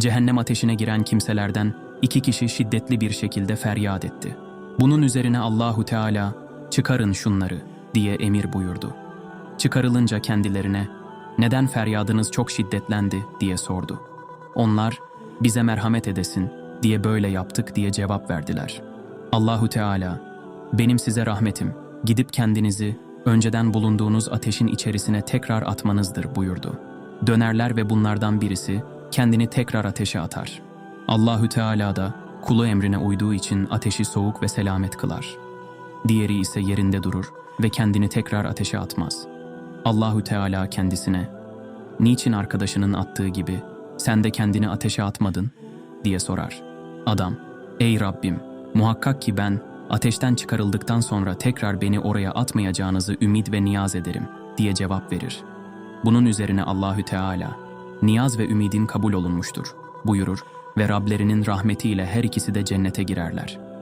cehennem ateşine giren kimselerden iki kişi şiddetli bir şekilde feryat etti. Bunun üzerine Allahu Teala çıkarın şunları diye emir buyurdu. Çıkarılınca kendilerine neden feryadınız çok şiddetlendi diye sordu. Onlar bize merhamet edesin diye böyle yaptık diye cevap verdiler. Allahu Teala benim size rahmetim gidip kendinizi önceden bulunduğunuz ateşin içerisine tekrar atmanızdır buyurdu. Dönerler ve bunlardan birisi kendini tekrar ateşe atar. Allahü Teala da kulu emrine uyduğu için ateşi soğuk ve selamet kılar. Diğeri ise yerinde durur ve kendini tekrar ateşe atmaz. Allahü Teala kendisine "Niçin arkadaşının attığı gibi sen de kendini ateşe atmadın?" diye sorar. Adam: "Ey Rabbim, muhakkak ki ben ateşten çıkarıldıktan sonra tekrar beni oraya atmayacağınızı ümit ve niyaz ederim." diye cevap verir. Bunun üzerine Allahü Teala niyaz ve ümidin kabul olunmuştur buyurur ve Rablerinin rahmetiyle her ikisi de cennete girerler.